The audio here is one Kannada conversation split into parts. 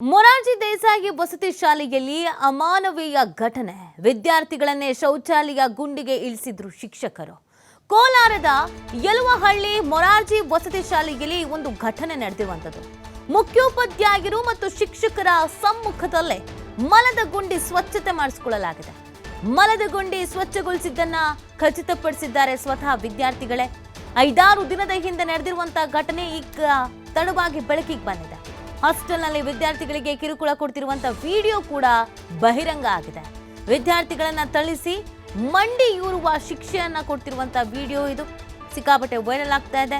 ಮೊರಾರ್ಜಿ ದೇಸಾಯಿ ವಸತಿ ಶಾಲೆಯಲ್ಲಿ ಅಮಾನವೀಯ ಘಟನೆ. ವಿದ್ಯಾರ್ಥಿಗಳನ್ನೇ ಶೌಚಾಲಯ ಗುಂಡಿಗೆ ಇಳಿಸಿದ್ರು ಶಿಕ್ಷಕರು. ಕೋಲಾರದ ಯಲುವಹಳ್ಳಿ ಮೊರಾರ್ಜಿ ವಸತಿ ಶಾಲೆಯಲ್ಲಿ ಒಂದು ಘಟನೆ ನಡೆದಿರುವಂಥದ್ದು. ಮುಖ್ಯೋಪಾಧ್ಯಾಯರು ಮತ್ತು ಶಿಕ್ಷಕರ ಸಮ್ಮುಖದಲ್ಲೇ ಮಲದ ಗುಂಡಿ ಸ್ವಚ್ಛತೆ ಮಾಡಿಸಿಕೊಳ್ಳಲಾಗಿದೆ. ಮಲದ ಗುಂಡಿ ಸ್ವಚ್ಛಗೊಳಿಸಿದ್ದನ್ನ ಖಚಿತಪಡಿಸಿದ್ದಾರೆ ಸ್ವತಃ ವಿದ್ಯಾರ್ಥಿಗಳೇ. ಐದಾರು ದಿನದ ಹಿಂದೆ ನಡೆದಿರುವಂತಹ ಘಟನೆ ಈಗ ತಡವಾಗಿ ಬೆಳಕಿಗೆ ಬಂದಿದೆ. ಹಾಸ್ಟೆಲ್ನಲ್ಲಿ ವಿದ್ಯಾರ್ಥಿಗಳಿಗೆ ಕಿರುಕುಳ ಕೊಡ್ತಿರುವಂತ ವಿಡಿಯೋ ಕೂಡ ಬಹಿರಂಗ ಆಗಿದೆ. ವಿದ್ಯಾರ್ಥಿಗಳನ್ನ ಥಳಿಸಿ ಮಂಡಿಯೂರುವ ಶಿಕ್ಷೆಯನ್ನ ಕೊಡ್ತಿರುವಂತ ವಿಡಿಯೋ ಇದು. ಸಿಕ್ಕಾಪಟ್ಟೆ ವೈರಲ್ ಆಗ್ತಾ ಇದೆ.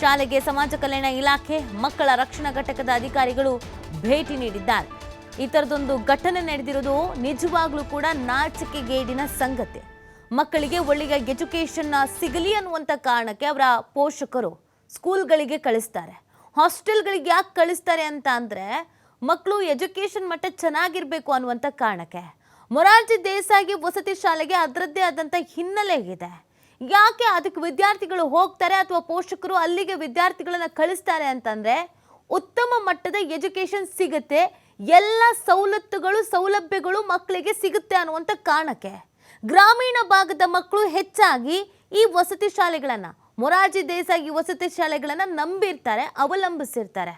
ಶಾಲೆಗೆ ಸಮಾಜ ಕಲ್ಯಾಣ ಇಲಾಖೆ, ಮಕ್ಕಳ ರಕ್ಷಣಾ ಘಟಕದ ಅಧಿಕಾರಿಗಳು ಭೇಟಿ ನೀಡಿದ್ದಾರೆ. ಈ ಥರದೊಂದು ಘಟನೆ ನಡೆದಿರೋದು ನಿಜವಾಗ್ಲೂ ಕೂಡ ನಾಚಿಕೆಗೇಡಿನ ಸಂಗತಿ. ಮಕ್ಕಳಿಗೆ ಒಳ್ಳೆಯ ಎಜುಕೇಶನ್ ಸಿಗಲಿ ಅನ್ನುವಂಥ ಕಾರಣಕ್ಕೆ ಅವರ ಪೋಷಕರು ಸ್ಕೂಲ್ಗಳಿಗೆ ಕಳಿಸ್ತಾರೆ. ಹಾಸ್ಟೆಲ್ಗಳಿಗೆ ಯಾಕೆ ಕಳಿಸ್ತಾರೆ ಅಂತ ಅಂದರೆ ಮಕ್ಕಳು ಎಜುಕೇಷನ್ ಮಟ್ಟ ಚೆನ್ನಾಗಿರಬೇಕು ಅನ್ನುವಂಥ ಕಾರಣಕ್ಕೆ. ಮೊರಾರ್ಜಿ ದೇಸಾಯಿ ವಸತಿ ಶಾಲೆಗೆ ಅದರದ್ದೇ ಆದಂಥ ಹಿನ್ನೆಲೆ ಇದೆ. ಯಾಕೆ ಅದಕ್ಕೆ ವಿದ್ಯಾರ್ಥಿಗಳು ಹೋಗ್ತಾರೆ ಅಥವಾ ಪೋಷಕರು ಅಲ್ಲಿಗೆ ವಿದ್ಯಾರ್ಥಿಗಳನ್ನು ಕಳಿಸ್ತಾರೆ ಅಂತಂದ್ರೆ ಉತ್ತಮ ಮಟ್ಟದ ಎಜುಕೇಶನ್ ಸಿಗುತ್ತೆ, ಎಲ್ಲ ಸವಲತ್ತುಗಳು, ಸೌಲಭ್ಯಗಳು ಮಕ್ಕಳಿಗೆ ಸಿಗುತ್ತೆ ಅನ್ನುವಂಥ ಕಾರಣಕ್ಕೆ. ಗ್ರಾಮೀಣ ಭಾಗದ ಮಕ್ಕಳು ಹೆಚ್ಚಾಗಿ ಈ ವಸತಿ ಶಾಲೆಗಳನ್ನ ಮೊರಾರ್ಜಿ ದೇಸಾಯಿ ವಸತಿ ಶಾಲೆಗಳನ್ನು ನಂಬಿರ್ತಾರೆ, ಅವಲಂಬಿಸಿರ್ತಾರೆ.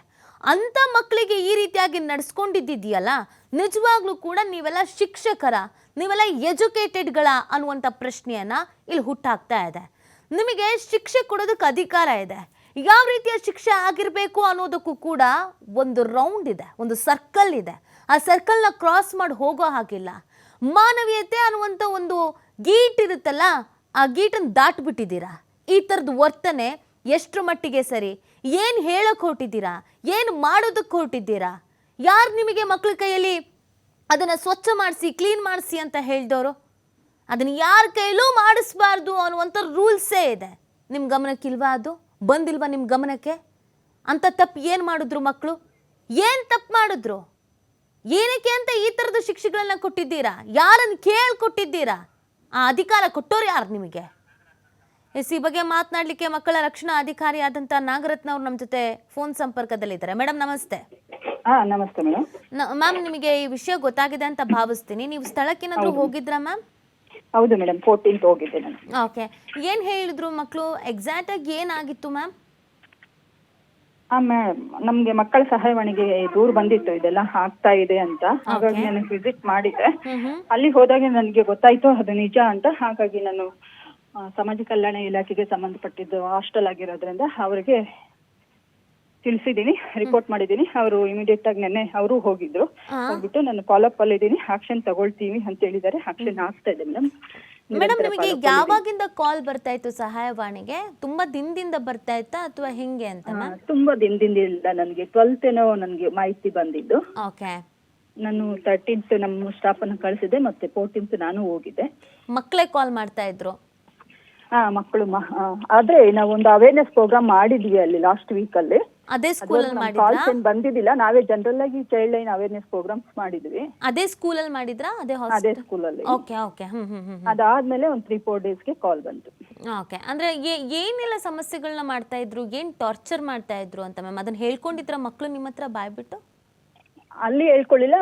ಅಂಥ ಮಕ್ಕಳಿಗೆ ಈ ರೀತಿಯಾಗಿ ನಡೆಸ್ಕೊಂಡಿದ್ದಿದೆಯಲ್ಲ ನಿಜವಾಗ್ಲೂ ಕೂಡ ನೀವೆಲ್ಲ ಶಿಕ್ಷಕರ, ನೀವೆಲ್ಲ ಎಜುಕೇಟೆಡ್ಗಳ ಅನ್ನುವಂಥ ಪ್ರಶ್ನೆಯನ್ನು ಇಲ್ಲಿ ಹುಟ್ಟಾಗ್ತಾ ಇದೆ. ನಿಮಗೆ ಶಿಕ್ಷೆ ಕೊಡೋದಕ್ಕೆ ಅಧಿಕಾರ ಇದೆ. ಯಾವ ರೀತಿಯ ಶಿಕ್ಷೆ ಆಗಿರಬೇಕು ಅನ್ನೋದಕ್ಕೂ ಕೂಡ ಒಂದು ರೌಂಡ್ ಇದೆ, ಒಂದು ಸರ್ಕಲ್ ಇದೆ. ಆ ಸರ್ಕಲ್ನ ಕ್ರಾಸ್ ಮಾಡಿ ಹೋಗೋ ಹಾಗಿಲ್ಲ. ಮಾನವೀಯತೆ ಅನ್ನುವಂಥ ಒಂದು ಗೀಟ್ ಇರುತ್ತಲ್ಲ, ಆ ಗೀಟನ್ನು ದಾಟ್ಬಿಟ್ಟಿದ್ದೀರಾ? ಈ ಥರದ್ದು ವರ್ತನೆ ಎಷ್ಟರ ಮಟ್ಟಿಗೆ ಸರಿ? ಏನು ಹೇಳೋಕೆ ಹೊರಟಿದ್ದೀರಾ? ಏನು ಮಾಡೋದಕ್ಕೆ ಹೊರಟಿದ್ದೀರಾ? ಯಾರು ನಿಮಗೆ ಮಕ್ಕಳ ಕೈಯಲ್ಲಿ ಅದನ್ನು ಸ್ವಚ್ಛ ಮಾಡಿಸಿ ಕ್ಲೀನ್ ಮಾಡಿಸಿ ಅಂತ ಹೇಳಿದವರು? ಅದನ್ನು ಯಾರ ಕೈಲೂ ಮಾಡಿಸ್ಬಾರ್ದು ಅನ್ನುವಂಥ ರೂಲ್ಸೇ ಇದೆ. ನಿಮ್ಮ ಗಮನಕ್ಕಿಲ್ವಾ ಅದು? ಬಂದಿಲ್ವಾ ನಿಮ್ಮ ಗಮನಕ್ಕೆ? ಅಂತ ತಪ್ಪು ಏನು ಮಾಡಿದ್ರು ಮಕ್ಕಳು ಏನು ತಪ್ಪು ಮಾಡಿದ್ರು? ಏನಕ್ಕೆ ಅಂತ ಈ ಥರದ ಶಿಕ್ಷೆಗಳನ್ನ ಕೊಟ್ಟಿದ್ದೀರಾ? ಯಾರನ್ನು ಕೇಳಿ ಕೊಟ್ಟಿದ್ದೀರಾ? ಆ ಅಧಿಕಾರ ಕೊಟ್ಟೋರು ಯಾರು ನಿಮಗೆ? ಎಸ್ ಈ ಬಗ್ಗೆ ಮಾತನಾಡಲಿಕ್ಕೆ ಮಕ್ಕಳ ರಕ್ಷಣಾ ಅಧಿಕಾರಿ ಆದಂತಹ ನಾಗರತ್ನ ಅವರು ನಮ್ಮ ಜೊತೆ ಫೋನ್ ಸಂಪರ್ಕದಲ್ಲಿದ್ದಾರೆ. ಮೇಡಮ್ ನಮಸ್ತೆ. ನಮಸ್ತೆ ಮೇಡಮ್ ಮ್ಯಾಮ್ ನಿಮಗೆ ಈ ವಿಷಯ ಗೊತ್ತಾಗಿದೆ ಅಂತ ಭಾವಿಸ್ತೀನಿ. ನೀವು ಸ್ಥಳಕ್ಕೇನಾದ್ರೂ ಹೋಗಿದ್ರಾ ಮ್ಯಾಮ್ ಹೌದು ಮೇಡಮ್ ಫೋರ್ಟೀನ್ತ್ ಹೋಗಿದ್ದೆ ನಾನು. ಓಕೆ. ಏನು ಹೇಳಿದ್ರು ಮಕ್ಕಳು ಎಕ್ಸಾಕ್ಟ್ ಆಗಿ ಏನಾಗಿತ್ತು ಮ್ಯಾಮ್ ಹಾ ಮ್ಯಾಮ್ ನಮ್ಗೆ ಮಕ್ಕಳ ಸಹಾಯವಾಣಿಗೆ ದೂರ ಬಂದಿತ್ತು. ಇದೆಲ್ಲ ಆಗ್ತಾ ಇದೆ ಅಂತ. ಹಾಗಾಗಿ ನಾನು ವಿಸಿಟ್ ಮಾಡಿದ್ದೆ. ಅಲ್ಲಿ ಹೋದಾಗ ನನಗೆ ಗೊತ್ತಾಯ್ತು ಅದು ನಿಜ ಅಂತ. ಹಾಗಾಗಿ ನಾನು ಆ, ಸಮಾಜ ಕಲ್ಯಾಣ ಇಲಾಖೆಗೆ ಸಂಬಂಧಪಟ್ಟಿದ್ದು ಹಾಸ್ಟೆಲ್ ಆಗಿರೋದ್ರಿಂದ ಅವರಿಗೆ ತಿಳಿಸಿದ್ದೀನಿ ರಿಪೋರ್ಟ್ ಮಾಡಿದೀನಿ ಅವರು ಇಮಿಡಿಯೇಟ್ ಆಗಿ ನೆನ್ನೆ ಅವರು ಹೋಗಿದ್ರು. ಹೋಗ್ಬಿಟ್ಟು ನಾನು ಫಾಲೋಅಪ್ ಅಲ್ಲಿ ಇದ್ದೀನಿ ಆಕ್ಷನ್ ತಗೊಳ್ತೀವಿ ಅಂತ ಹೇಳಿದ್ದಾರೆ. ಆಕ್ಷನ್ ಆಗ್ತಾ ಇದೆ ಮೇಡಮ್. ಮೇಡಮ್ ನಿಮಗೆ ಯಾವಾಗಿಂದ ಕಾಲ್ ಬರ್ತಾ ಇತ್ತು ಸಹಾಯವಾಣಿಗೆ? ತುಂಬಾ ದಿನದಿಂದ ಬರ್ತಾ ಇತ್ತಾ ಅಥವಾ ಹೆಂಗೆ ಅಂತ ತುಂಬಾ ದಿನದಿಂದ ನನಗೆ. ಟ್ವೆಲ್ತ್ ಏನೋ ನನಗೆ ಮಾಹಿತಿ ಬಂದಿದ್ದು. ಓಕೆ ನಾನು ತರ್ಟೀನ್ತ್ ನಮ್ಮ ಸ್ಟಾಫ್ ಅನ್ನು ಕಳಿಸಿದೆ ಮತ್ತೆ ಫೋರ್ಟೀನ್ತ್ ನಾನು ಹೋಗಿದ್ದೆ. ಮಕ್ಕಳೇ ಕಾಲ್ ಮಾಡ್ತಾ ಇದ್ರು. ಹಾ ಮಕ್ಕಳು ಆದ್ರೆ ನಾವು ಒಂದು ಅವೇರ್ನೆಸ್ ಪ್ರೋಗ್ರಾಮ್ ಮಾಡಿದ್ವಿ ಅಲ್ಲಿ ಲಾಸ್ಟ್ ವೀಕ್ ಅಲ್ಲಿ. ಅದೇ ಮಾಡಿದ್ರಾ? ಕಾಲ್ಸ್ ಏನ್ ಬಂದಿದ್ದಿಲ್ಲ. ನಾವೇ ಜನರಲ್ ಆಗಿ ಚೈಲ್ಡ್ ಲೈನ್ ಅವೇರ್ನೆಸ್ ಪ್ರೋಗ್ರಾಮ್ಸ್ ಮಾಡಿದ್ವಿ. ಅದೇ ಸ್ಕೂಲ್ ಅಲ್ಲಿ ಮಾಡಿದ್ರಾ? ಅದೇ ಅದೇ ಸ್ಕೂಲ್ ಅಲ್ಲಿ. ಓಕೆ ಓಕೆ ಹ್ಮ್ ಹ್ಮ್ ಹ್ಮ್ ಅದಾದ್ಮೇಲೆ ಒಂದು ತ್ರೀ ಫೋರ್ ಡೇಸ್ಗೆ ಕಾಲ್ ಬಂತು. ಓಕೆ ಅಂದ್ರೆ ಏ- ಏನೆಲ್ಲ ಸಮಸ್ಯೆಗಳನ್ನ ಮಾಡ್ತಾ ಇದ್ರು? ಏನ್ ಟಾರ್ಚರ್ ಮಾಡ್ತಾ ಇದ್ರು ಅಂತ ಮ್ಯಾಮ್ ಅದನ್ನ ಹೇಳ್ಕೊಂಡಿದ್ರ ಮಕ್ಕಳು ನಿಮ್ಮ ಹತ್ರ ಬಾಯ್ಬಿಟ್ಟು? ಅಲ್ಲಿ ಹೇಳ್ಕೊಳ್ಳಿಲ್ಲ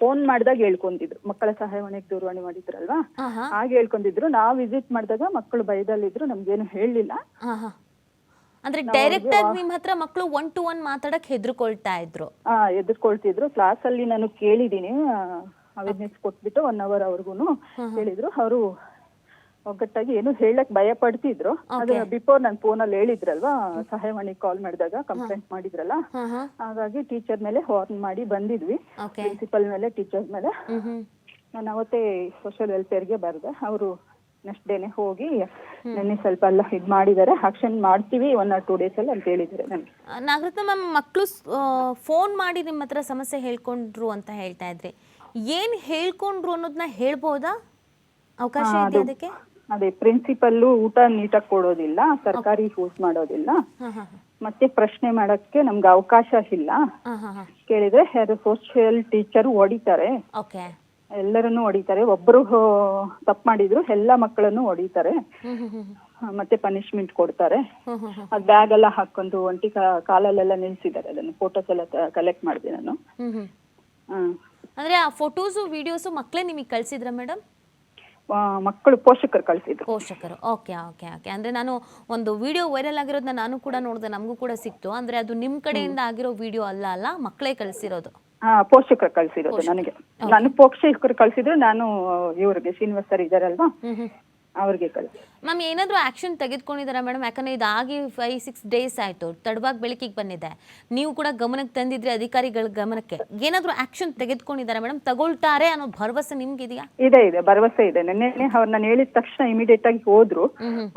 ಫೋನ್ ಮಾಡಿದಾಗ ಹೇಳ್ಕೊಂತಿದ್ರು. ಮಕ್ಕಳ ಸಹಾಯವಾಣಿಗೆ ದೂರವಾಣಿ ಮಾಡಿದ್ರಲ್ವಾ? ಹಾ ಹಾ ಹಾಗೆ ಹೇಳ್ಕೊಂಡಿದ್ರು. ನಾವು ವಿಸಿಟ್ ಮಾಡಿದಾಗ ಮಕ್ಕಳು ಭಯದಲ್ಲಿದ್ರು ನಮ್ಗೇನು ಹೇಳಲಿಲ್ಲ ಹಾ ಹಾ ಅಂದ್ರೆ ಡೈರೆಕ್ಟ್ ಆಗಿ ನಿಮ್ಮ ಹತ್ರ ಮಕ್ಕಳು ಒನ್ ಟು ಒನ್ ಮಾತಾಡಕ್ ಹೆದರ್ಕೊಳ್ತಾ ಇದ್ರು. ಆ ಹೆದರ್ಕೊಳ್ತಿದ್ರು. ಕ್ಲಾಸ್ ಅಲ್ಲಿ ನಾನು ಕೇಳಿದೀನಿ. ಅವೇರ್ನೆಸ್ ಕೊಟ್ಬಿಟ್ಟು ಒನ್ ಅವರ್ ಅವ್ರಿಗೂ ಹೇಳಿದ್ರು. ಅವರು ಒಗ್ಗಟ್ಟಾಗಿ ಏನು ಹೇಳಕ್ ಭಯ ಪಡ್ತಿದ್ರು. ಅದು ಬಿಫೋರ್ ನಾನು ಫೋನ್ ಅಲ್ಲಿ ಹೇಳಿದ್ರಲ್ವಾ ಸಹಾಯವಾಣಿ ಕಾಲ್ ಮಾಡಿದಾಗ ಕಂಪ್ಲೇಂಟ್ ಮಾಡಿದ್ರಲ್ಲ? ಹಾಗಾಗಿ ಟೀಚರ್ ಮೇಲೆ ಹಾರ್ನ್ ಮಾಡಿ ಬಂದಿದ್ವಿ. ಪ್ರಿನ್ಸಿಪಲ್ ಮೇಲೆ ಟೀಚರ್ ಮೇಲೆ. ನಾನು ಅವತ್ತೇ ಸೋಷಿಯಲ್ ವೆಲ್ಫೇರ್ಗೆ ಬರ್ದೆ. ಅವರು ನೆಕ್ಸ್ಟ್ ಡೇನೆ ಹೋಗಿ ನೆನ್ನೆ ಸ್ವಲ್ಪ ಎಲ್ಲ ಇದು ಮಾಡಿದ್ದಾರೆ. ಆಕ್ಷನ್ ಮಾಡ್ತೀವಿ ಒನ್ ಆರ್ ಟೂ ಡೇಸ್ ಅಲ್ಲಿ ಅಂತ ಹೇಳಿದ್ದಾರೆ ನನಗೆ. ನಾಗರತ್ನ ಮ್ಯಾಮ್ ಮಕ್ಕಳು ಫೋನ್ ಮಾಡಿ ನಿಮ್ಮ ಹತ್ರ ಸಮಸ್ಯೆ ಹೇಳ್ಕೊಂಡ್ರು ಅಂತ ಹೇಳ್ತಾ ಇದ್ರಿ. ಏನ್ ಹೇಳ್ಕೊಂಡ್ರು ಅನ್ನೋದನ್ನ ಹೇಳ್ಬೋದಾ? ಅವಕಾಶ ಇದೆ ಅದಕ್ಕೆ? ಅದೇ ಪ್ರಿನ್ಸಿಪಲ್ ಊಟ ನೀಟಾಗಿ ಕೊಡೋದಿಲ್ಲ ಸರ್ಕಾರಿ ಯೂಸ್ ಮಾಡೋದಿಲ್ಲ. ಮತ್ತೆ ಪ್ರಶ್ನೆ ಮಾಡಕ್ಕೆ ನಮ್ಗೆ ಅವಕಾಶ ಇಲ್ಲ. ಕೇಳಿದ್ರೆ ಯಾರು ಸೋಷಿಯಲ್ ಟೀಚರ್ ಹೊಡಿತಾರೆ. ಓಕೆ. ಎಲ್ಲರನ್ನು ಹೊಡಿತಾರೆ. ಒಬ್ಬರು ತಪ್ಪು ಮಾಡಿದ್ರು ಎಲ್ಲ ಮಕ್ಕಳನ್ನು ಹೊಡಿತಾರೆ. ಮತ್ತೆ ಪನಿಷ್ಮೆಂಟ್ ಕೊಡ್ತಾರೆ. ಅದ್ ಬ್ಯಾಗ್ ಎಲ್ಲ ಹಾಕೊಂಡು ಒಂಟಿ ಕಾಲಲ್ಲೆಲ್ಲ ನಿಲ್ಸಿದ್ದಾರೆ. ಅದನ್ನು ಫೋಟೋಸ್ ಎಲ್ಲ ಕಲೆಕ್ಟ್ ಮಾಡಿದೆ ನಾನು. ಅಂದ್ರೆ ಆ ಫೋಟೋಸು ವಿಡಿಯೋಸು ಮಕ್ಕಳೇ ನಿಮಗೆ ಕಳ್ಸಿದ್ರ ಮೇಡಮ್ ಮಕ್ಕಳು ಪೋಷಕರು ಕಳಿಸಿದ್ರು. ಪೋಷಕರು. ಓಕೆ ಓಕೆ ಓಕೆ ಅಂದ್ರೆ ನಾನು ಒಂದು ವಿಡಿಯೋ ವೈರಲ್ ಆಗಿರೋದನ್ನ ನಾನು ಕೂಡ ನೋಡಿದೆ ನಮಗೂ ಕೂಡ ಸಿಕ್ತು. ಅಂದ್ರೆ ಅದು ನಿಮ್ ಕಡೆಯಿಂದ ಆಗಿರೋ ವಿಡಿಯೋ ಅಲ್ಲ ಅಲ್ಲ ಮಕ್ಕಳೇ ಕಳಿಸಿರೋದು. ಹಾ ಪೋಷಕರು ಕಳಿಸಿರೋದು ನನಗೆ. ನಾನು ಪೋಷಕರು ಕಳಿಸಿದ್ರು ನಾನು ಇವ್ರಿಗೆ ಶ್ರೀನಿವಾಸ್ ಸರ್ ಇದಾರಲ್ವಾ? ಅವ್ರಿಗೆ ಕಳಿಸಿ. ಮ್ಯಾಮ್ ಏನಾದರೂ ಆಕ್ಷನ್ ತೆಗೆದುಕೊಂಡಿದ್ದಾರಾ ಮೇಡಮ್ ಯಾಕಂದರೆ ಇದಾಗಿ ಫೈವ್ ಸಿಕ್ಸ್ ಡೇಸ್ ಆಯಿತು ತಡವಾಗಿ ಬೆಳಕಿಗೆ ಬಂದಿದೆ. ನೀವು ಕೂಡ ಗಮನಕ್ಕೆ ತಂದಿದ್ರಿ ಅಧಿಕಾರಿಗಳ ಗಮನಕ್ಕೆ. ಏನಾದರೂ ಆಕ್ಷನ್ ತೆಗೆದುಕೊಂಡಿದ್ದಾರೆ ಮೇಡಮ್ ತಗೊಳ್ತಾರೆ ಅನ್ನೋ ಭರವಸೆ ನಿಮ್ಗಿದೆಯಾ? ಇದೆ ಇದೆ ಭರವಸೆ ಇದೆ. ನಿನ್ನೆ ಅವ್ರು ನಾನು ಹೇಳಿದ ತಕ್ಷಣ ಇಮಿಡಿಯೇಟ್ ಆಗಿ ಹೋದ್ರು.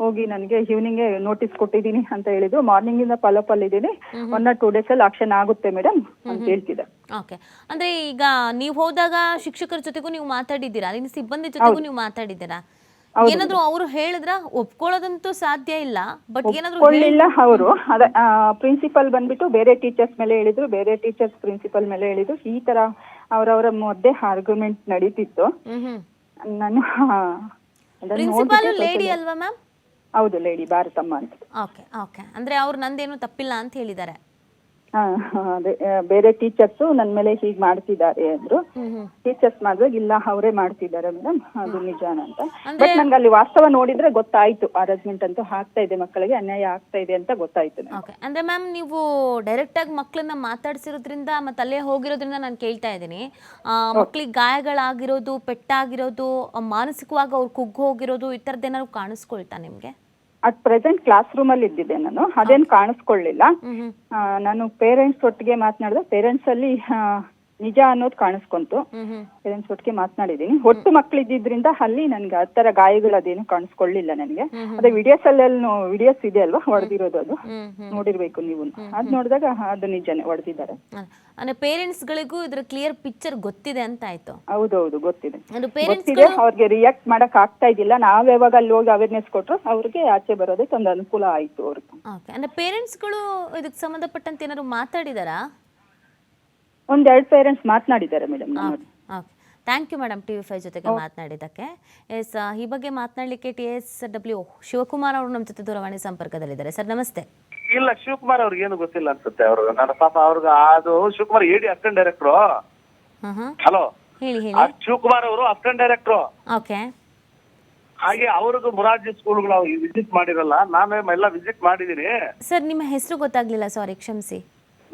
ಹೋಗಿ ನನಗೆ ಈವ್ನಿಂಗ್ ನೋಟಿಸ್ ಕೊಟ್ಟಿದ್ದೀನಿ ಅಂತ ಹೇಳಿದ್ರು. ಮಾರ್ನಿಂಗ್ ಇಂದ ಫಾಲೋಅಪ್ ಅಲ್ಲಿ ಇದ್ದೀನಿ ಒನ್ ಆರ್ ಟೂ ಡೇಸ್ ಅಲ್ಲಿ ಆಕ್ಷನ್ ಆಗುತ್ತೆ ಮೇಡಮ್ ಅಂತ ಹೇಳ್ತಿದ್ದೆ. ಓಕೆ ಅಂದ್ರೆ ಈಗ ನೀವು ಹೋದಾಗ ಶಿಕ್ಷಕರ ಜೊತೆಗೂ ನೀವು ಮಾತಾಡಿದ್ದೀರಾ? ಅಲ್ಲಿನ ಸಿಬ್ಬಂದಿ ಜೊತೆಗೂ ನೀವು ಮಾತಾಡಿದ್ದೀರಾ? ಏನಾದರೂ ಅವರು ಹೇಳಿದ್ರ ಒಪ್ಕೊಳ್ಳೋದಂತೂ ಸಾಧ್ಯ ಇಲ್ಲ ಬಟ್ ಏನಾದ್ರು ಕೊಳ್ಳಿಲ್ಲ ಅವರು ಅದ ಪ್ರಿನ್ಸಿಪಲ್ ಬಂದ್ಬಿಟ್ಟು ಬೇರೆ ಟೀಚರ್ಸ್ ಮೇಲೆ ಹೇಳಿದ್ರು ಬೇರೆ ಟೀಚರ್ಸ್ ಪ್ರಿನ್ಸಿಪಲ್ ಮೇಲೆ ಹೇಳಿದ್ರು. ಈ ತರ ಅವರವರ ಮಧ್ಯೆ ಆರ್ಗ್ಯುಮೆಂಟ್ ನಡೀತಿತ್ತು. ನಾನು ಪ್ರಿನ್ಸಿಪಾಲು ಲೇಡಿ ಅಲ್ವಾ ಮ್ಯಾಮ್? ಹೌದು ಲೇಡಿ ಭಾರತಮ್ಮ ಅಂತ. ಓಕೆ ಓಕೆ ಅಂದ್ರೆ ಅವ್ರು ನಂದೇನು ತಪ್ಪಿಲ್ಲ ಅಂತ ಹೇಳಿದ್ದಾರೆ. ಅದೇ ಆ, ಬೇರೆ ಟೀಚರ್ಸ್ ನನ್ನ ಮೇಲೆ ಹೀಗ್ ಮಾಡ್ತಿದ್ದಾರೆ ಅಂದ್ರು. ಟೀಚರ್ಸ್ ಮಾಡುವಾಗ ಇಲ್ಲ ಅವರೇ ಮಾಡ್ತಿದ್ದಾರೆ ಮೇಡಮ್ ಅದು ನಿಜಾನ ಅಂತ. ಬಟ್ ನಂಗೆ ಅಲ್ಲಿ ವಾಸ್ತವ ನೋಡಿದ್ರೆ ಗೊತ್ತಾಯ್ತು ಅರೇಂಜ್ಮೆಂಟ್ ಅಂತೂ ಆಗ್ತಾ ಇದೆ ಮಕ್ಕಳಿಗೆ ಅನ್ಯಾಯ ಆಗ್ತಾ ಇದೆ ಅಂತ ಗೊತ್ತಾಯ್ತು. ಓಕೆ. ಅಂದ್ರೆ ಮ್ಯಾಮ್ ನೀವು ಡೈರೆಕ್ಟ್ ಆಗಿ ಮಕ್ಕಳನ್ನ ಮಾತಾಡ್ಸಿರೋದ್ರಿಂದ ಮತ್ತೆ ಅಲ್ಲೇ ಹೋಗಿರೋದ್ರಿಂದ ನಾನು ಕೇಳ್ತಾ ಇದ್ದೀನಿ. ಮಕ್ಕಳಿಗೆ ಗಾಯಗಳಾಗಿರೋದು ಪೆಟ್ಟಾಗಿರೋದು ಆ, ಮಾನಸಿಕವಾಗಿ ಅವ್ರು ಕುಗ್ಗು ಹೋಗಿರೋದು ಈ ಥರದ್ದೇನಾದ್ರು ಕಾಣಿಸ್ಕೊಳ್ತಾ ನಿಮಗೆ? ಅಟ್ ಪ್ರೆಸೆಂಟ್ ಕ್ಲಾಸ್ ರೂಮ್ ಅಲ್ಲಿ ಇದ್ದಿದ್ದೆ ನಾನು. ಅದೇನ್ ಕಾಣಿಸ್ಕೊಳ್ಳಿಲ್ಲ. ನಾನು ಪೇರೆಂಟ್ಸ್ ಒಟ್ಟಿಗೆ ಮಾತನಾಡಿದೆ. ಪೇರೆಂಟ್ಸ್ ಅಲ್ಲಿ ನಿಜ ಅನ್ನೋದು ಕಾಣಿಸ್ಕೊಂತು. ಪೇರೆಂಟ್ಸ್ ಒಟ್ಟಿಗೆ ಮಾತನಾಡಿದೀನಿ. ಒಟ್ಟು ಮಕ್ಳು ಇದ್ದಿದ್ರಿಂದ ಅಲ್ಲಿ ನನ್ಗೆ ಆ ತರ ಗಾಯಗಳು ಅದೇನು ಕಾಣಿಸ್ಕೊಳ್ಳಿಲ್ಲ ನನಗೆ. ಅದೇ ವಿಡಿಯೋಸ್ ಅಲ್ಲಿ ವಿಡಿಯೋಸ್ ಇದೆ ಅಲ್ವಾ? ಹೊಡೆದಿರೋದು ಅದು. ನೋಡಿರ್ಬೇಕು ನೀವು. ಅದ್ ನೋಡಿದಾಗ ಅದು ನಿಜನೇ ಹೊಡೆದಿದ್ದಾರೆ. ಅಂದ್ರೆ ಪೇರೆಂಟ್ಸ್ ಪೇರೆಂಟ್ಸ್ಗಳಿಗೂ ಇದ್ರ ಕ್ಲಿಯರ್ ಪಿಕ್ಚರ್ ಗೊತ್ತಿದೆ ಅಂತ ಆಯ್ತು. ಹೌದೌದು ಗೊತ್ತಿದೆ. ಅಂದ್ರೆ ಪೇರೆಂಟ್ಸ್ ಗೊತ್ತಿದೆ ಅವ್ರಿಗೆ ರಿಯಾಕ್ಟ್ ಮಾಡಕ್ ಆಗ್ತಾ ಇದ್ದಿಲ್ಲ. ನಾವ್ ಯಾವಾಗ ಅಲ್ಲಿ ಹೋಗಿ ಅವೇರ್ನೆಸ್ ಕೊಟ್ರು ಅವ್ರಿಗೆ ಆಚೆ ಬರೋದಕ್ಕೆ ಒಂದು ಅನುಕೂಲ ಆಯ್ತು ಅವ್ರಿಗೆ ಓಕೆ ಪೇರೆಂಟ್ಸ್ಗಳು ಇದಕ್ಕೆ ಸಂಬಂಧಪಟ್ಟಂತೆ ಏನಾದ್ರು ಮಾತಾಡಿದಾರಾ? ಒಂದ್ ಎರಡ್ ಪೇರೆಂಟ್ಸ್ ಮಾತನಾಡಿದ್ದಾರೆ ಮೇಡಮ್ ನಾನು okay thank you madam T V five ಜೊತೆಗೆ ಮಾತನಾಡಿದ್ದಕ್ಕೆ. ಎಸ್ ಈ ಬಗ್ಗೆ ಮಾತನಾಡಲಿಕ್ಕೆ ಟಿ ಎಸ್ ಡಬ್ಲ್ಯೂ ಶಿವಕುಮಾರ್ ಅವರು ನಮ್ಮ ಜೊತೆ ದೂರವಾಣಿ ಸಂಪರ್ಕದಲ್ಲಿದ್ದಾರೆ. ಸರ್ ನಮಸ್ತೆ. ಇಲ್ಲ ಶಿವಕುಮಾರ್ ಅವ್ರಿಗೆ ಏನು ಗೊತ್ತಿಲ್ಲ ಅನ್ಸುತ್ತೆ. ಅವರು ನನ್ನ ಪಾಪ ಅವ್ರಿಗೆ ಅದು ಶಿವಕುಮಾರ್ ಎಡಿ ಅಸ್ಟೆಂಟ್ ಡೈರೆಕ್ಟ್ರು ಹಾಂ ಹಾಂ ಹಲೋ ಹೇಳಿ ಹೇಳಿ. ಶಿವಕುಮಾರ್ ಅವರು ಅಸ್ಟೆಂಟ್ ಡೈರೆಕ್ಟ್ರು ಓಕೆ. ಹಾಗೆ ಅವ್ರಿಗೂ ಮುರಾರ್ಜಿ ಸ್ಕೂಲ್ಗಳು ವಿಸಿಟ್ ಮಾಡಿರಲ್ಲ ನಾನು ಎಲ್ಲ ವಿಸಿಟ್ ಮಾಡಿದೀನಿ. ಸರ್ ನಿಮ್ಮ ಹೆಸರು ಗೊತ್ತಾಗ್ಲಿಲ್ಲ ಸಾರಿ ಕ್ಷಮಿಸಿ.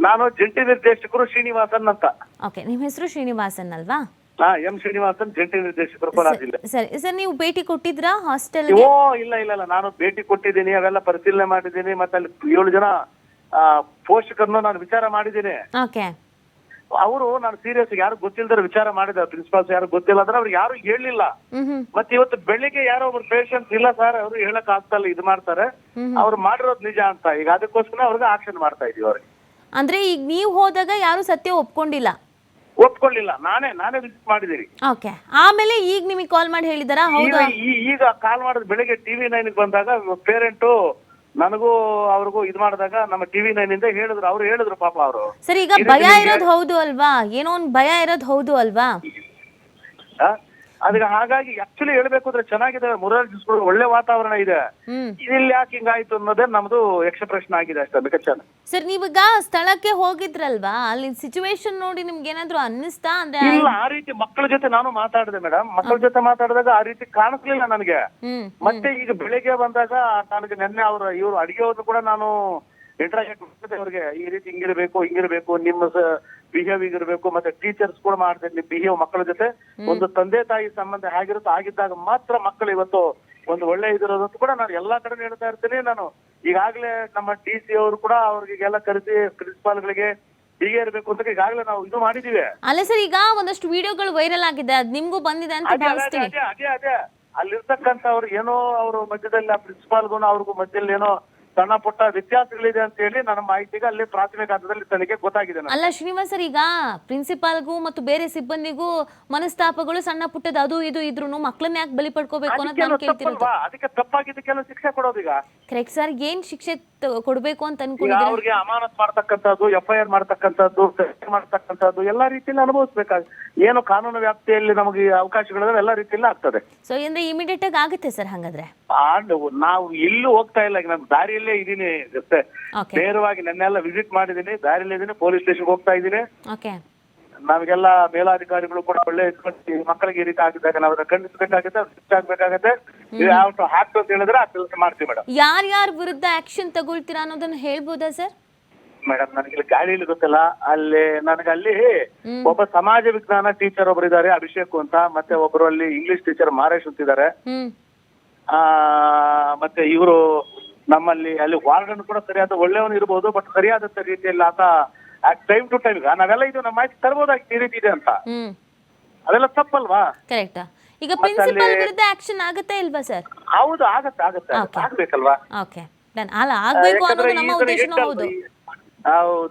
ನಾನು ಜಂಟಿ ನಿರ್ದೇಶಕರು ಶ್ರೀನಿವಾಸನ್ ಅಂತ. ಓಕೆ ನಿಮ್ಮ ಹೆಸರು ಶ್ರೀನಿವಾಸನ್ ಅಲ್ವಾ? ಹಾ ಎಂ ಶ್ರೀನಿವಾಸನ್ ಜಂಟಿ ನಿರ್ದೇಶಕರು ಕೋಲಾರ ಜಿಲ್ಲೆ ಸರಿ ಸರ್ ನೀವು ಭೇಟಿ ಕೊಟ್ಟಿದ್ರಾ ಹಾಸ್ಟೆಲ್ ಓ ಇಲ್ಲ ಇಲ್ಲ ಇಲ್ಲ ನಾನು ಭೇಟಿ ಕೊಟ್ಟಿದ್ದೀನಿ ಅವೆಲ್ಲ ಪರಿಶೀಲನೆ ಮಾಡಿದ್ದೀನಿ ಮತ್ತೆ ಅಲ್ಲಿ ಏಳು ಜನ ಆ, ಪೋಷಕರನ್ನು ನಾನು ವಿಚಾರ ಮಾಡಿದ್ದೀನಿ. ಓಕೆ ಅವರು ನಾನು ಸೀರಿಯಸ್ ಯಾರು ಗೊತ್ತಿಲ್ಲದ ವಿಚಾರ ಮಾಡಿದ ಪ್ರಿನ್ಸಿಪಾಲ್ಸ್ ಯಾರು ಗೊತ್ತಿಲ್ಲ ಅಂದ್ರೆ ಅವ್ರು ಯಾರು ಹೇಳಿಲ್ಲ ಹ್ಮ್ ಹ್ಮ್. ಮತ್ತೆ ಇವತ್ತು ಬೆಳಿಗ್ಗೆ ಯಾರೋ ಒಬ್ರು ಪೇಷಂಟ್ ಇಲ್ಲ ಸರ್ ಅವರು ಹೇಳಕ್ ಆಗ್ತಾ ಇಲ್ಲ ಇದು ಮಾಡ್ತಾರೆ. ಅವ್ರು ಮಾಡಿರೋದು ನಿಜ ಅಂತ ಈಗ ಅದಕ್ಕೋಸ್ಕರ ಅವ್ರಿಗೆ ಆಕ್ಷನ್ ಮಾಡ್ತಾ ಇದೀವಿ ಅವ್ರಿಗೆ. ಅಂದ್ರೆ ಈಗ ನೀವು ಹೋದಾಗ ಯಾರು ಸತ್ಯ ಒಪ್ಕೊಂಡಿಲ್ಲ? ಒಪ್ಕೊಳ್ಳಿಲ್ಲ. ನಾನೇ ನಾನೇ ವಿಸಿಟ್ ಮಾಡಿದಿರಿ ಓಕೆ. ಆಮೇಲೆ ಈಗ ನಿಮಗೆ ಕಾಲ್ ಮಾಡಿ ಹೇಳಿದಾರ? ಹೌದಾ? ಈಗ ಕಾಲ್ ಮಾಡಿದ ಬೆಳಿಗ್ಗೆ ಟಿವಿ ನೈನ್ ಬಂದಾಗ ಪೇರೆಂಟು ನನಗೂ ಅವ್ರಿಗೂ ಇದು ಮಾಡಿದಾಗ ನಮ್ಮ ಟಿವಿ ನೈನ್ ಇಂದ ಹೇಳಿದ್ರು. ಅವ್ರು ಹೇಳಿದ್ರು ಪಾಪ ಅವರು. ಸರ್ ಈಗ ಭಯ ಇರೋದು ಹೌದು ಅಲ್ವಾ? ಏನೋ ಒಂದು ಭಯ ಇರೋದು ಹೌದು ಅಲ್ವಾ? ಅದಕ್ಕೆ ಹಾಗಾಗಿ ಆಕ್ಚುಲಿ ಹೇಳ್ಬೇಕು ಅಂದ್ರೆ ಚೆನ್ನಾಗಿದೆ ಮುರಾರ್ಜಿ ಸ್ಕೂಲ್ ಒಳ್ಳೆ ವಾತಾವರಣ ಇದೆ. ಇದಿಲ್ಲ ಇಲ್ಲಿ ಯಾಕೆ ಹಿಂಗಾಯ್ತು ಅನ್ನೋದೇ ನಮ್ದು ಯಕ್ಷ ಪ್ರಶ್ನೆ ಆಗಿದೆ ಅಷ್ಟೇ ಬೇಕಾ ಸರ್ ನೀವೀಗ ಸ್ಥಳಕ್ಕೆ ಹೋಗಿದ್ರಲ್ವಾ? ಅಲ್ಲಿ ಸಿಚುವೇಶನ್ ನೋಡಿ ನಿಮ್ಗೆ ಏನಾದ್ರು ಅನ್ನಿಸ್ತಾ ಅಂದ್ರೆ ಇಲ್ಲ ಆ ರೀತಿ ಮಕ್ಕಳ ಜೊತೆ ನಾನು ಮಾತಾಡಿದೆ ಮೇಡಮ್. ಮಕ್ಕಳ ಜೊತೆ ಮಾತಾಡಿದಾಗ ಆ ರೀತಿ ಕಾಣಿಸ್ಲಿಲ್ಲ ನನಗೆ. ಮತ್ತೆ ಈಗ ಬೆಳಿಗ್ಗೆ ಬಂದಾಗ ನನಗೆ ನಿನ್ನೆ ಅವ್ರ ಇವರು ಅಡಿಗೆ ಕೂಡ ನಾನು ಇಂಟ್ರಾಕ್ಟ್ ಮಾಡಿದೆ ಅವ್ರಿಗೆ ಈ ರೀತಿ ಹಿಂಗಿರ್ಬೇಕು ಹಿಂಗಿರ್ಬೇಕು ನಿಮ್ಮ ಬಿಹೇವ್ ಇರಬೇಕು ಮತ್ತೆ ಟೀಚರ್ಸ್ ಕೂಡ ಮಾಡ್ತಿರ್ಲಿ ಬಿಹೇವ್ ಮಕ್ಕಳ ಜೊತೆ. ಒಂದು ತಂದೆ ತಾಯಿ ಸಂಬಂಧ ಹೇಗಿರುತ್ತೋ ಆಗಿದ್ದಾಗ ಮಾತ್ರ ಮಕ್ಕಳು ಇವತ್ತು ಒಂದು ಒಳ್ಳೆ ಇದಿರೋದಂತ ಕೂಡ ನಾನು ಎಲ್ಲಾ ಕಡೆ ಹೇಳ್ತಾ ಇರ್ತೀನಿ. ನಾನು ಈಗಾಗಲೇ ನಮ್ಮ ಡಿ ಸಿ ಅವರು ಕೂಡ ಅವ್ರಿಗೆಲ್ಲ ಕರೆಸಿ ಪ್ರಿನ್ಸಿಪಾಲ್ಗಳಿಗೆ ಹೀಗೆ ಇರಬೇಕು ಅಂತ ಈಗಾಗಲೇ ನಾವು ಇದು ಮಾಡಿದೀವಿ. ಅಲ್ಲ ಸರ್ ಈಗ ಒಂದಷ್ಟು ವಿಡಿಯೋಗಳು ವೈರಲ್ ಆಗಿದೆ. ಅದ್ ನಿಮ್ಗೂ ಬಂದಿದೆ ಅಂತ ಅದೇ ಅದೇ ಅದೇ ಅದೇ ಅದೇ. ಅಲ್ಲಿರ್ತಕ್ಕಂತ ಅವ್ರು ಏನೋ ಅವ್ರ ಮಧ್ಯದಲ್ಲಿ ಆ ಪ್ರಿನ್ಸಿಪಾಲ್ಗೂ ಅವ್ರಿಗೂ ಮಧ್ಯದಲ್ಲಿ ಏನೋ ಸಣ್ಣ ಪುಟ್ಟ ವ್ಯತ್ಯಾಸಗಳಿದೆ ಅಂತ ಹೇಳಿ ನನ್ನ ಮಾಹಿತಿಗೆ ಅಲ್ಲಿ ಪ್ರಾಥಮಿಕ ಹಂತದಲ್ಲಿ ತನಿಖೆ ಗೊತ್ತಾಗಿದೆ ನನಗೆ. ಅಲ್ಲ ಶ್ರೀನಿವಾಸ್ ಸರ್ ಈಗ ಪ್ರಿನ್ಸಿಪಾಲ್ಗೂ ಮತ್ತು ಬೇರೆ ಸಿಬ್ಬಂದಿಗೂ ಮನಸ್ತಾಪಗಳು ಸಣ್ಣ ಪುಟ್ಟದ ಅದು ಇದು ಇದ್ರು ಮಕ್ಕಳನ್ನ ಯಾಕೆ ಬಲಿ ಪಡ್ಕೋಬೇಕು ಅನ್ನೋದು ನಾನು ಅದಕ್ಕೇನು ಕೇಳ್ತಿರೋದು. ತಪ್ಪಲ್ವಾ? ಅದಕ್ಕೆ ತಪ್ಪಾಗಿದ್ದಕ್ಕೆಲ್ಲ ಶಿಕ್ಷೆ ಕೊಡೋದೀಗ ಕರೆಕ್ಟ್ ಸರ್ ಏನ್ ಶಿಕ್ಷೆ ತ- ಕೊಡ್ಬೇಕು ಅಂತ ಈಗ ಅನ್ಕೊಂಡಿದ್ರೆ ಅವ್ರಿಗೆ ಅಮಾನತ್ ಮಾಡ್ತಕ್ಕಂಥದ್ದು ಎಫ್ ಐ ಆರ್ ಮಾಡ್ತಕ್ಕಂಥದ್ದು ತನಿಖೆ ಮಾಡ್ತಕ್ಕಂಥದ್ದು ಎಲ್ಲಾ ರೀತಿಯಲ್ಲಿ ಅನುಭವಿಸ್ಬೇಕಾಗ ಏನು ಕಾನೂನು ವ್ಯಾಪ್ತಿಯಲ್ಲಿ ನಮಗೆ ಅವಕಾಶಗಳು ಅವಕಾಶಗಳಿದಾವೆ ಎಲ್ಲ ರೀತಿಯಲ್ಲಿ ಆಗ್ತದೆ. ಸೊ ಅಂದ್ರೆ ಇಮಿಡಿಯೇಟ್ ಆಗಿ ಆಗುತ್ತೆ ಸರ್ ಹಂಗಾದ್ರೆ? ನಾವು ಇಲ್ಲೂ ಹೋಗ್ತಾ ಇಲ್ಲ ಈಗ ದಾರಿಯಲ್ಲಿ ದಾರಿಯಲ್ಲೇ ಇದೀನಿ. ಜೊತೆ ನೇರವಾಗಿ ನನ್ನೆಲ್ಲ ವಿಸಿಟ್ ಮಾಡಿದೀನಿ. ದಾರಿಯಲ್ಲಿ ಇದೀನಿ. ಪೊಲೀಸ್ ಸ್ಟೇಷನ್ ಹೋಗ್ತಾ ಇದೀನಿ. ನಮಗೆಲ್ಲ ಮೇಲಾಧಿಕಾರಿಗಳು ಕೂಡ ಒಳ್ಳೆ ಮಕ್ಕಳಿಗೆ ಈ ರೀತಿ ಆಗಿದ್ದಾಗ ನಾವು ಖಂಡಿಸಬೇಕಾಗುತ್ತೆ ಶಿಕ್ಷೆ ಆಗ್ಬೇಕಾಗತ್ತೆ. ಯಾವ ಹಾಕ್ತು ಅಂತ ಹೇಳಿದ್ರೆ ಆ ಕೆಲಸ ಮಾಡ್ತೀವಿ ಮೇಡಮ್. ಯಾರ್ಯಾರ ವಿರುದ್ಧ ಆಕ್ಷನ್ ತಗೊಳ್ತೀರಾ ಅನ್ನೋದನ್ನ ಹೇಳ್ಬೋದಾ ಸರ್? ಮೇಡಮ್ ನನಗೆ ಇಲ್ಲಿ ಗಾಳಿಯಲ್ಲಿ ಗೊತ್ತಿಲ್ಲ. ಅಲ್ಲಿ ನನಗೆ ಅಲ್ಲಿ ಒಬ್ಬ ಸಮಾಜ ವಿಜ್ಞಾನ ಟೀಚರ್ ಒಬ್ರು ಇದ್ದಾರೆ ಅಭಿಷೇಕ್ ಅಂತ. ಮತ್ತೆ ಒಬ್ರು ಅಲ್ಲಿ ಇಂಗ್ಲಿಷ್ ಟೀಚರ್ ಮಾರೇಶ್ ಅಂತಿದ್ದಾರೆ ಆ ಮತ್ತೆ ಇವರು ನಮ್ಮಲ್ಲಿ ಅಲ್ಲಿ ವಾರ್ಡನ್ ಕೂಡ ಸರಿಯಾದ ಒಳ್ಳೆಯವನು ಇರಬಹುದು ಬಟ್ ಸರಿಯಾದ ರೀತಿಯಲ್ಲಿ ಆತ ಟೈಮ್ ಟು ಟೈಮ್ ನಾವೆಲ್ಲ ಇದು ನಮ್ಮ ಮಾಹಿತಿ ತರಬಹುದಾಗಿ ಈ ರೀತಿ ಇದೆ ಅಂತ. ಅದೆಲ್ಲ ತಪ್ಪಲ್ವಾ? ಕರೆಕ್ಟ್ ಈಗ ಪ್ರಿನ್ಸಿಪಲ್ ವಿರುದ್ಧ ಆಕ್ಷನ್ ಆಗುತ್ತೆ ಇಲ್ವಾ ಸರ್ ಹೌದು ಆಗುತ್ತೆ ಆಗುತ್ತೆ. ಆಗಬೇಕಲ್ವಾ? ಓಕೆ ಡನ್ ಅಲ್ಲ ಆಗಬೇಕು ಅನ್ನೋದು ನಮ್ಮ ಉದ್ದೇಶನೂ ಹೌದು.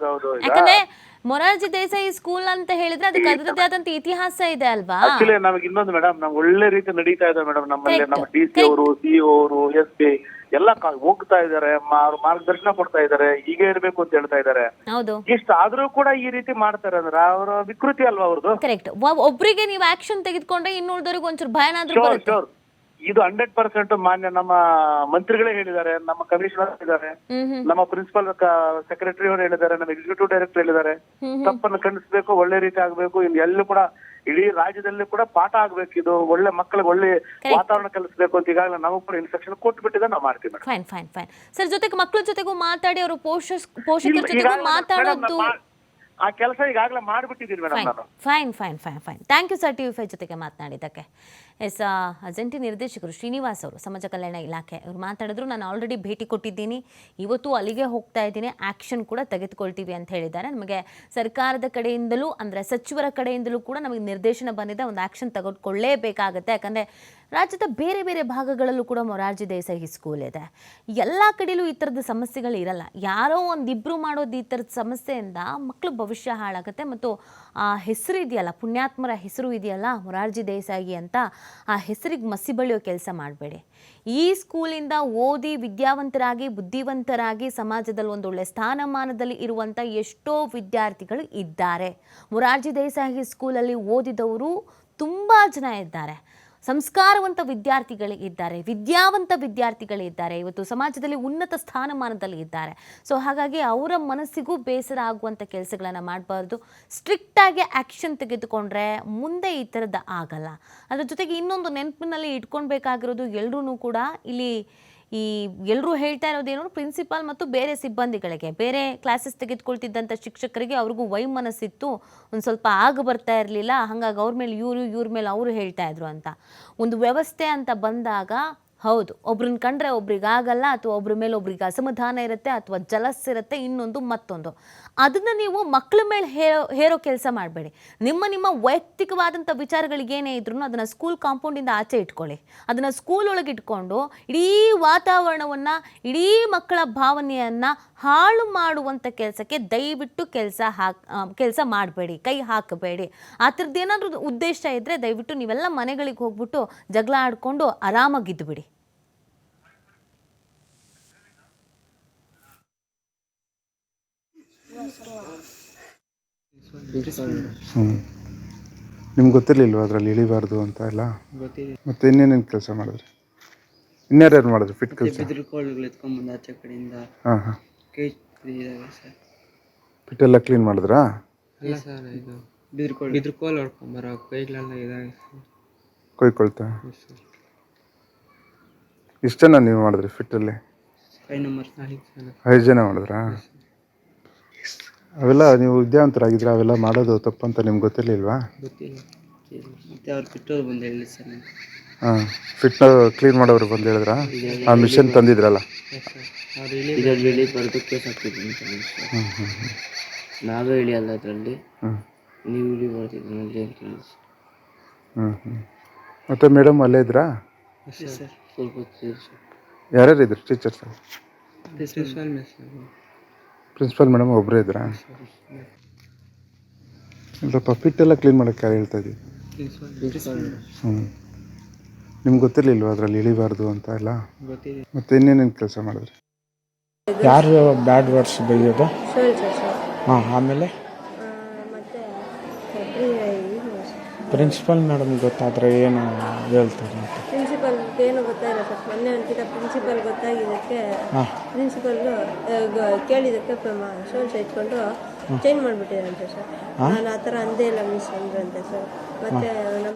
ಹೌದು. ಈಗ ಯಾಕಂದ್ರೆ ಮೊರಾರ್ಜಿ ದೇಸಾಯಿ ಸ್ಕೂಲ್ ಅಂತ ಹೇಳಿದ್ರೆ ಅದಕ್ಕೆ ಅದರದ್ದೇ ಆದಂತ ಇತಿಹಾಸ ಇದೆ ಅಲ್ವಾ? ಆಕ್ಚುಲಿ ನಮಗೆ ಇನ್ನೊಂದು ಮೇಡಮ್ ನಾವು ಒಳ್ಳೆ ರೀತಿ ನಡೀತಾ ಇದೆ ಮೇಡಮ್ ನಮ್ಮಲ್ಲಿ. ನಮ್ಮ ಡಿ ಸಿ ಅವರು ಸಿಇಒ ಅವರು ಎಸ್ ಪಿ ಎಲ್ಲ ಹೋಗ್ತಾ ಇದಾರೆ ಅವ್ರು ಮಾರ್ಗದರ್ಶನ ಕೊಡ್ತಾ ಇದ್ದಾರೆ ಹೀಗೆ ಇರ್ಬೇಕು ಅಂತ ಹೇಳ್ತಾ ಇದಾರೆ ಹೌದು. ಇಷ್ಟ ಆದ್ರೂ ಕೂಡ ಈ ರೀತಿ ಮಾಡ್ತಾರೆ ಅಂದ್ರೆ ಅವರ ವಿಕೃತಿ ಅಲ್ವಾ ಅವ್ರದ್ದು? ಕರೆಕ್ಟ್ ಒಬ್ರಿಗೆ ನೀವು ಆಕ್ಷನ್ ತೆಗೆದುಕೊಂಡ್ರೆ ಇನ್ನುಳಿದವರಿಗೆ ಒಂಚೂರು ಭಯನಾದ್ರೂ ಶೋರ್ ಬರುತ್ತೆ. ಶೋರ್ ಇದು ಹಂಡ್ರೆಡ್ ಪರ್ಸೆಂಟ್ ಮಾನ್ಯ ನಮ್ಮ ಮಂತ್ರಿಗಳೇ ಹೇಳಿದ್ದಾರೆ ನಮ್ಮ ಕಮಿಷನರ್ ಹೇಳಿದ್ದಾರೆ ನಮ್ಮ ಪ್ರಿನ್ಸಿಪಲ್ ಸೆಕ್ರೆಟರಿ ಅವರು ಹೇಳಿದ್ದಾರೆ ನಮ್ಮ ಎಕ್ಸಿಕ್ಯೂಟಿವ್ ಡೈರೆಕ್ಟರ್ ಹೇಳಿದ್ದಾರೆ. ತಪ್ಪನ್ನು ಖಂಡಿಸಬೇಕು ಒಳ್ಳೆ ರೀತಿ ಆಗ್ಬೇಕು ಇನ್ನು ಎಲ್ಲೂ ಕೂಡ ಇಡೀ ರಾಜ್ಯದಲ್ಲಿ ಕೂಡ ಪಾಠ ಆಗ್ಬೇಕು ಇದು ಒಳ್ಳೆ ಮಕ್ಕಳಿಗೆ ಒಳ್ಳೆ ವಾತಾವರಣ ಕಲಿಸಬೇಕು ಅಂತ ಈಗಾಗಲೇ ನಾವು ಕೂಡ ಇನ್ಸ್ಟ್ರಕ್ಷನ್ ಕೊಟ್ಟು ನಾವು ಮಾಡ್ತೀವಿ madam fine fine fine sir ಜೊತೆಗೆ ಮಕ್ಕಳ ಜೊತೆಗೂ ಮಾತಾಡಿ ಅವರು ಪೋಷ ಪೋಷಕರ ಜೊತೆಗೂ ಮಾತಾಡೋದು. ಆ ಕೆಲಸ ಈಗಾಗಲೇ ಮಾಡಿಬಿಟ್ಟಿದ್ದೀನಿ ಮೇಡಮ್ ಫೈನ್ ನಾನು. Fine fine fine fine thank you sir T V five ಜೊತೆಗೆ ಮಾತನಾಡಿದ್ದಕ್ಕೆ. ಎಸ್ ಅಜೆಂಟಿ ನಿರ್ದೇಶಕರು ಶ್ರೀನಿವಾಸ್ ಅವರು ಸಮಾಜ ಕಲ್ಯಾಣ ಇಲಾಖೆ ಅವ್ರು ಮಾತಾಡಿದ್ರು. ನಾನು ಆಲ್ರೆಡಿ ಭೇಟಿ ಕೊಟ್ಟಿದ್ದೀನಿ. ಇವತ್ತು ಅಲ್ಲಿಗೆ ಹೋಗ್ತಾ ಇದ್ದೀನಿ. ಆ್ಯಕ್ಷನ್ ಕೂಡ ತೆಗೆದುಕೊಳ್ತೀವಿ ಅಂತ ಹೇಳಿದ್ದಾರೆ. ನಮಗೆ ಸರ್ಕಾರದ ಕಡೆಯಿಂದಲೂ ಅಂದರೆ ಸಚಿವರ ಕಡೆಯಿಂದಲೂ ಕೂಡ ನಮಗೆ ನಿರ್ದೇಶನ ಬಂದಿದೆ. ಒಂದು ಆ್ಯಕ್ಷನ್ ತೆಗೆದುಕೊಳ್ಳೇಬೇಕಾಗತ್ತೆ. ಯಾಕಂದರೆ ರಾಜ್ಯದ ಬೇರೆ ಬೇರೆ ಭಾಗಗಳಲ್ಲೂ ಕೂಡ ಮೊರಾರ್ಜಿ ದೇಸಾಯಿ ಸ್ಕೂಲ್ ಇದೆ. ಎಲ್ಲ ಕಡೆಯಲ್ಲೂ ಈ ಥರದ ಸಮಸ್ಯೆಗಳು ಇರಲ್ಲ. ಯಾರೋ ಒಂದಿಬ್ಬರು ಮಾಡೋದು ಈ ಥರದ ಸಮಸ್ಯೆಯಿಂದ ಮಕ್ಕಳು ಭವಿಷ್ಯ ಹಾಳಾಗುತ್ತೆ ಮತ್ತು ಆ ಹೆಸರು ಇದೆಯಲ್ಲ, ಪುಣ್ಯಾತ್ಮರ ಹೆಸರು ಇದೆಯಲ್ಲ ಮೊರಾರ್ಜಿ ದೇಸಾಯಿ ಅಂತ ಆ ಹೆಸರಿಗೆ ಮಸಿ ಬಳಿಯೋ ಕೆಲಸ ಮಾಡಬೇಡಿ. ಈ ಸ್ಕೂಲಿಂದ ಓದಿ ವಿದ್ಯಾವಂತರಾಗಿ, ಬುದ್ಧಿವಂತರಾಗಿ ಸಮಾಜದಲ್ಲಿ ಒಂದು ಒಳ್ಳೆ ಸ್ಥಾನಮಾನದಲ್ಲಿ ಇರುವಂಥ ಎಷ್ಟೋ ವಿದ್ಯಾರ್ಥಿಗಳು ಇದ್ದಾರೆ. ಮೊರಾರ್ಜಿ ದೇಸಾಯಿ ಸ್ಕೂಲಲ್ಲಿ ಓದಿದವರು ತುಂಬ ಜನ ಇದ್ದಾರೆ. ಸಂಸ್ಕಾರವಂತ ವಿದ್ಯಾರ್ಥಿಗಳು ಇದ್ದಾರೆ, ವಿದ್ಯಾವಂತ ವಿದ್ಯಾರ್ಥಿಗಳಿದ್ದಾರೆ ಇವತ್ತು ಸಮಾಜದಲ್ಲಿ ಉನ್ನತ ಸ್ಥಾನಮಾನದಲ್ಲಿ ಇದ್ದಾರೆ. ಸೊ ಹಾಗಾಗಿ ಅವರ ಮನಸ್ಸಿಗೂ ಬೇಸರ ಆಗುವಂಥ ಕೆಲಸಗಳನ್ನು ಮಾಡಬಾರ್ದು. ಸ್ಟ್ರಿಕ್ಟಾಗಿ ಆ್ಯಕ್ಷನ್ ತೆಗೆದುಕೊಂಡ್ರೆ ಮುಂದೆ ಈ ಥರದ್ದು ಆಗಲ್ಲ. ಅದರ ಜೊತೆಗೆ ಇನ್ನೊಂದು ನೆನಪಿನಲ್ಲಿ ಇಟ್ಕೊಳ್ಬೇಕಾಗಿರೋದು ಎಲ್ಲರೂ ಕೂಡ ಇಲ್ಲಿ ಈ ಎಲ್ಲರೂ ಹೇಳ್ತಾ ಇರೋದೇನು ಪ್ರಿನ್ಸಿಪಾಲ್ ಮತ್ತು ಬೇರೆ ಸಿಬ್ಬಂದಿಗಳಿಗೆ. ಬೇರೆ ಕ್ಲಾಸಸ್ ತೆಗೆದುಕೊಳ್ತಿದ್ದಂಥ ಶಿಕ್ಷಕರಿಗೆ ಅವ್ರಿಗೂ ವೈಮನಸ್ಸಿತ್ತು. ಒಂದು ಸ್ವಲ್ಪ ಆಗ ಬರ್ತಾ ಇರಲಿಲ್ಲ. ಹಾಗಾಗಿ ಅವ್ರ ಮೇಲೆ ಇವರು, ಇವ್ರ ಮೇಲೆ ಅವರು ಹೇಳ್ತಾ ಇದ್ರು ಅಂತ. ಒಂದು ವ್ಯವಸ್ಥೆ ಅಂತ ಬಂದಾಗ ಹೌದು, ಒಬ್ರನ್ನ ಕಂಡ್ರೆ ಒಬ್ರಿಗಾಗಲ್ಲ ಅಥವಾ ಒಬ್ರ ಮೇಲೆ ಒಬ್ರಿಗೆ ಅಸಮಾಧಾನ ಇರುತ್ತೆ ಅಥವಾ ಜಲಸ್ ಇರುತ್ತೆ, ಇನ್ನೊಂದು ಮತ್ತೊಂದು. ಅದನ್ನ ನೀವು ಮಕ್ಕಳ ಮೇಲೆ ಹೇರೋ ಹೇರೋ ಕೆಲಸ ಮಾಡಬೇಡಿ. ನಿಮ್ಮ ನಿಮ್ಮ ವೈಯಕ್ತಿಕವಾದಂಥ ವಿಚಾರಗಳಿಗೇನೇ ಇದ್ರೂ ಅದನ್ನು ಸ್ಕೂಲ್ ಕಾಂಪೌಂಡಿಂದ ಆಚೆ ಇಟ್ಕೊಳ್ಳಿ. ಅದನ್ನು ಸ್ಕೂಲ್ ಒಳಗೆ ಇಟ್ಕೊಂಡು ಇಡೀ ವಾತಾವರಣವನ್ನು, ಇಡೀ ಮಕ್ಕಳ ಭಾವನೆಯನ್ನು ಹಾಳು ಮಾಡುವಂಥ ಕೆಲಸಕ್ಕೆ ದಯವಿಟ್ಟು ಕೆಲಸ ಹಾಕ್ ಕೆಲಸ ಮಾಡಬೇಡಿ, ಕೈ ಹಾಕಬೇಡಿ. ಆ ಥರದ್ದು ಏನಾದರೂ ಉದ್ದೇಶ ಇದ್ದರೆ ದಯವಿಟ್ಟು ನೀವೆಲ್ಲ ಮನೆಗಳಿಗೆ ಹೋಗ್ಬಿಟ್ಟು ಜಗಳ ಆಡಿಕೊಂಡು ಆರಾಮಾಗಿದ್ದು ಬಿಡಿ. ಹ್ಞೂ ನಿಮ್ಗೆ ಗೊತ್ತಿರಲಿಲ್ವ ಅದರಲ್ಲಿ ಇಳಿಬಾರ್ದು ಅಂತ ಎಲ್ಲ? ಗೊತ್ತಿದೆ ಮತ್ತೆ ಇನ್ನೇನೇನು ಕೆಲಸ ಮಾಡಿದ್ರಿ? ಇನ್ಯಾರ್ಯಾರು ಮಾಡಿದ್ರು ಫಿಟ್ ಕೆಲಸ? ಬಿದಿರು ಕೋಳುಗಳು ಎತ್ಕೊಂಡ್ಬಂದು ಆಚೆ ಕಡೆಯಿಂದ. ಹಾಂ ಹಾಂ. ಕೇಜ್ ಇದಾವೆ ಸರ್ ಫಿಟ್ ಎಲ್ಲ ಕ್ಲೀನ್ ಮಾಡಿದ್ರಾ? ಇಲ್ಲ ಸರ್ ಇದು ಬಿದಿರು ಕೋಳು ಬಿದಿರು ಕೋಲು ಹೊಡ್ಕೊಂಬರೋ ಕೈಗಳೆಲ್ಲ ಇದಾವೆ ಕೊಯ್ಕೊಳ್ತಾ ಎಷ್ಟು ಜನ ನೀವು ಮಾಡಿದ್ರಿ ಫಿಟ್ಟಲ್ಲಿ ಅಲ್ಲಿ? ನಂಬರ್ ನಾಲ್ಕು ಜನ. ಐದು ಜನ ಮಾಡಿದ್ರಾ? ಅವೆಲ್ಲ ನೀವು ವಿದ್ಯಾವಂತರಾಗಿದ್ರೆ ಅವೆಲ್ಲ ಮಾಡೋದು ತಪ್ಪು ಅಂತ ನಿಮ್ಗೆ ಗೊತ್ತಿರಲಿಲ್ವಾ? ಗೊತ್ತಿಲ್ಲ. ಮತ್ತೆ ಅವ್ರು ಬಿಟ್ಟೋರು ಬಂದು ಹೇಳಿ ಸರ್ ನನಗೆ ಹಾಂ ಫಿಟ್ ಕ್ಲೀನ್ ಮಾಡೋರು ಬಂದು ಹೇಳಿದ್ರಾ? ಆ ಮಿಷನ್ ತಂದಿದ್ರಲ್ಲ? ಅವ್ರು ಇಳಿ ಇದರಲ್ಲಿ ಇಳಿಬಾರ್ದು ಕೇಸ್ ಹಾಕ್ತಿದ್ದೀನಿ ಸರ್ ಹ್ಞೂ ಹ್ಞೂ ಹ್ಞೂ ನಾವೇ ಇಳಿಯಲ್ಲ ಅದರಲ್ಲಿ. ಹ್ಞೂ ನೀವು ಇಳಿ ಇದರಲ್ಲಿ ಅಂತ ಹೇಳಿ ಹ್ಞೂ ಹ್ಞೂ ಮತ್ತು ಮೇಡಮ್ ಅಲ್ಲೇ ಇದ್ರಾ? ಸರ್ ಸ್ವಲ್ಪ ಸರ್. ಯಾರ್ಯಾರು ಇದ್ರು teachers? Principal miss principal madam ಒಬ್ಬರೇ ಇದ್ರಾ? ಇಲ್ಲಪ್ಪ ಎಲ್ಲ ಕ್ಲೀನ್ ಮಾಡೋಕ್ಕೆ ಯಾರು ಹೇಳ್ತಾ ಇದ್ದೀವಿ ಹ್ಞೂ ನಿಮ್ಗೆ ಗೊತ್ತಿರಲಿಲ್ವ ಅದರಲ್ಲಿ ಇಳಿಬಾರ್ದು ಅಂತ ಎಲ್ಲ? ಗೊತ್ತಿದೆ ಮತ್ತೆ ಇನ್ನೇನೇನು ಕೆಲಸ ಮಾಡಿದ್ರಿ? ಯಾರು ಬ್ಯಾಡ್ ವರ್ಡ್ಸ್ ಬೈಯೋದು ಸರ್ ಸರ್. ಹಾಂ ಆಮೇಲೆ? ಪ್ರಿನ್ಸಿಪಲ್ ಮೇಡಮ್ ಗೊತ್ತಾದರೆ ಏನು ಹೇಳ್ತಾರೆ ಅಂತ? ಪ್ರಿನ್ಸಿಪಲ್ ಏನು ಗೊತ್ತಾಗಿಲ್ಲ ಸರ್. ಮೊನ್ನೆ ಒಂದ್ಕಿತ ಪ್ರಿನ್ಸಿಪಲ್ ಗೊತ್ತಾಗಿದ್ದಕ್ಕೆ ಪ್ರಿನ್ಸಿಪಲ್ ಕೇಳಿದಕ್ಕೆ ಕೇಳಿದ್ದಕ್ಕೆ ಇಟ್ಕೊಂಡು ಚೇಂಜ್ ಮಾಡಿಬಿಟ್ಟಿದ್ರಂತೆ ಸರ್. ನಾನು ಆ ಥರ ಅಂದೇ ಇಲ್ಲ ಮಿಸ್ ಅಂದ್ರಂತೆ ಸರ್. ಮತ್ತೆ ನಮ್ಮ